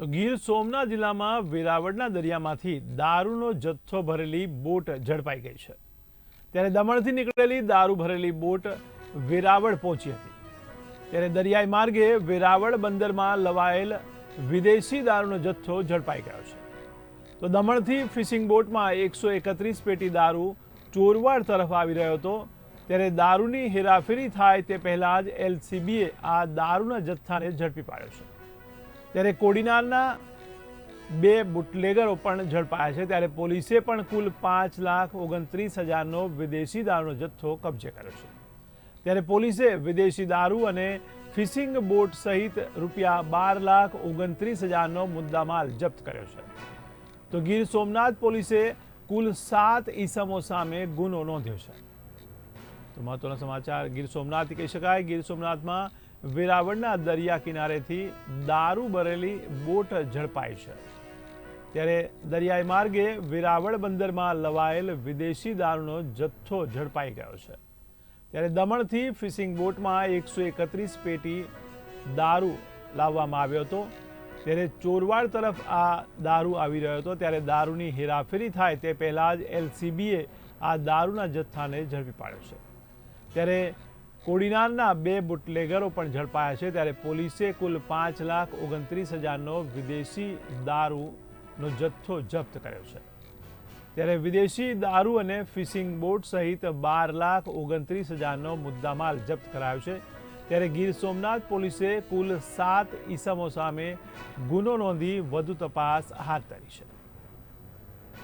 તો ગીર સોમનાથ જિલ્લામાં વેરાવળના દરિયામાંથી દારૂનો જથ્થો ભરેલી બોટ ઝડપાઈ ગઈ છે. ત્યારે દમણથી નીકળેલી દારૂ ભરેલી બોટ વેરાવળ પહોંચી હતી. ત્યારે દરિયાઈ માર્ગે વેરાવળ બંદરમાં લવાયેલ વિદેશી દારૂનો જથ્થો ઝડપાઈ ગયો છે. તો દમણથી ફિશિંગ બોટમાં એકસો એકત્રીસ પેટી દારૂ ચોરવાડ તરફ આવી રહ્યો હતો. ત્યારે દારૂની હેરાફેરી થાય તે પહેલાં જ એલસીબીએ આ દારૂના જથ્થાને ઝડપી પાડ્યો છે. ત્યારે કોડીનારના બે બુટલેગરો પણ ઝડપાયા છે. ત્યારે પોલીસે પણ કુલ પાંચ લાખ ઓગણત્રીસ હજારનો વિદેશી દારૂનો જથ્થો કબજે કર્યો છે. ત્યારે પોલીસે વિદેશી દારૂ અને ફિશિંગ બોટ સહિત રૂપિયા બાર લાખ ઓગણત્રીસ હજારનો મુદ્દામાલ જપ્ત કર્યો છે. તો ગીર સોમનાથ પોલીસે કુલ સાત ઈસમો સામે ગુનો નોંધ્યો છે. તો મહત્વના સમાચાર, ગીર સોમનાથ કહી શકાય. ગીર સોમનાથમાં વેરાવળના દરિયા કિનારેથી દારૂ ભરેલી બોટ ઝડપાઈ છે. ત્યારે દરિયાઈ માર્ગે વેરાવળ બંદરમાં લવાયેલ વિદેશી દારૂનો જથ્થો ઝડપાઈ ગયો છે. ત્યારે દમણથી ફિશિંગ બોટમાં એકસો એકત્રીસ પેટી દારૂ લાવવામાં આવ્યો હતો. ત્યારે ચોરવાડ તરફ આ દારૂ આવી રહ્યો હતો. ત્યારે દારૂની હેરાફેરી થાય તે પહેલાં જ એલસીબીએ આ દારૂના જથ્થાને ઝડપી પાડ્યો છે. ત્યારે કોડીનારના બે બુટલેગરો પણ ઝડપાયા છે ત્યારે પોલીસે કુલ પાંચ લાખ ઓગણત્રીસ હજારનો વિદેશી દારૂનો જથ્થો જપ્ત કર્યો છે. ત્યારે વિદેશી દારૂ અને ફિશિંગ બોટ સહિત બાર લાખ ઓગણત્રીસ હજારનો મુદ્દામાલ જપ્ત કરાયો છે. ત્યારે ગીર સોમનાથ પોલીસે કુલ સાત ઈસમો સામે ગુનો નોંધી વધુ તપાસ હાથ ધરી છે.